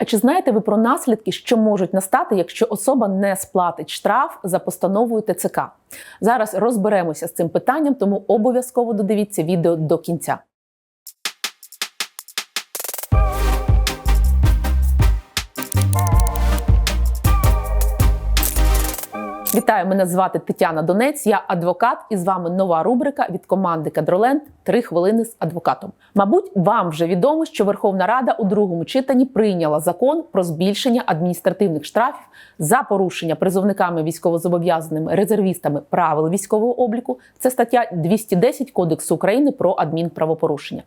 А чи знаєте ви про наслідки, що можуть настати, якщо особа не сплатить штраф за постановою ТЦК? Зараз розберемося з цим питанням, тому обов'язково додивіться відео до кінця. Вітаю, мене звати Тетяна Донець. Я адвокат, і з вами нова рубрика від команди Кадроленд Три хвилини з адвокатом. Мабуть, вам вже відомо, що Верховна Рада у другому читанні прийняла закон про збільшення адміністративних штрафів за порушення призовниками військовозобов'язаними резервістами правил військового обліку. Це стаття 210 Кодексу України про адмінправопорушення,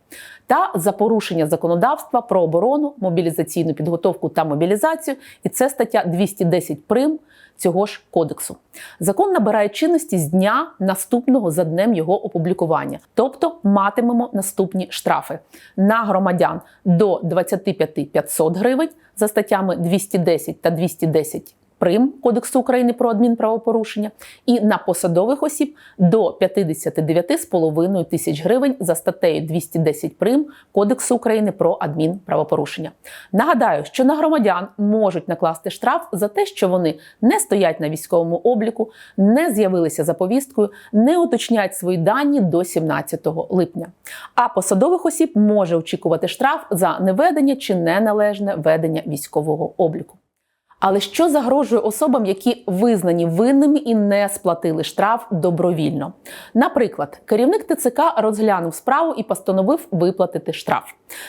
та за порушення законодавства про оборону, мобілізаційну підготовку та мобілізацію. І це стаття 210 прим цього ж кодексу. Закон набирає чинності з дня наступного за днем його опублікування, тобто матимемо наступні штрафи. На громадян до 25 500 гривень за статтями 210 та 210 прим Кодексу України про адмінправопорушення, і на посадових осіб до 59,5 тисяч гривень за статтею 210 прим Кодексу України про адмінправопорушення. Нагадаю, що на громадян можуть накласти штраф за те, що вони не стоять на військовому обліку, не з'явилися за повісткою, не уточняють свої дані до 17 липня. А посадових осіб може очікувати штраф за неведення чи неналежне ведення військового обліку. Але що загрожує особам, які визнані винними і не сплатили штраф добровільно? Наприклад, керівник ТЦК розглянув справу і постановив виплатити штраф.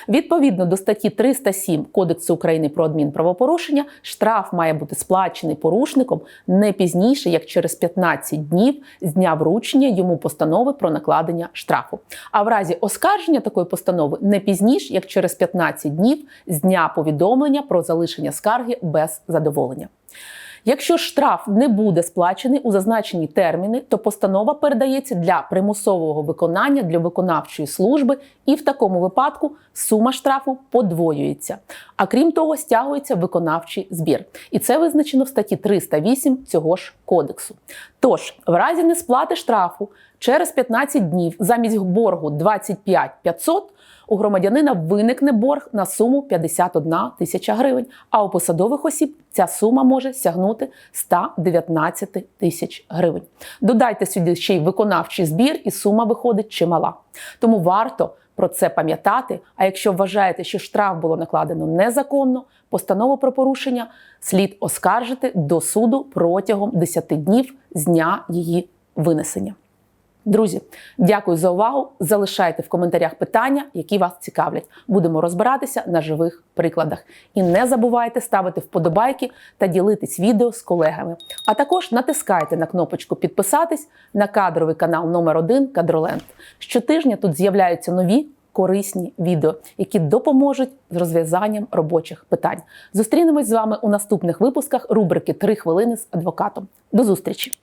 Відповідно до статті 307 Кодексу України про адмінправопорушення, штраф має бути сплачений порушником не пізніше, як через 15 днів з дня вручення йому постанови про накладення штрафу. А в разі оскарження такої постанови не пізніше, як через 15 днів з дня повідомлення про залишення скарги без задоволення. Якщо штраф не буде сплачений у зазначені терміни, то постанова передається для примусового виконання для виконавчої служби, і в такому випадку сума штрафу подвоюється. А крім того, стягується виконавчий збір. І це визначено в статті 308 цього ж кодексу. Тож, в разі несплати штрафу через 15 днів замість боргу 25 500 у громадянина виникне борг на суму 51 тисяча гривень, а у посадових осіб ця сума може сягнути 119 тисяч гривень. Додайте сюди ще й виконавчий збір, і сума виходить чимала. Тому варто про це пам'ятати. А якщо вважаєте, що штраф було накладено незаконно, постанову про порушення слід оскаржити до суду протягом 10 днів з дня її винесення. Друзі, дякую за увагу. Залишайте в коментарях питання, які вас цікавлять. Будемо розбиратися на живих прикладах. І не забувайте ставити вподобайки та ділитись відео з колегами. А також натискайте на кнопочку підписатись на кадровий канал номер 1 Кадроленд. Щотижня тут з'являються нові. Корисні відео, які допоможуть з розв'язанням робочих питань. Зустрінемось з вами у наступних випусках рубрики «3 хвилини з адвокатом. До зустрічі!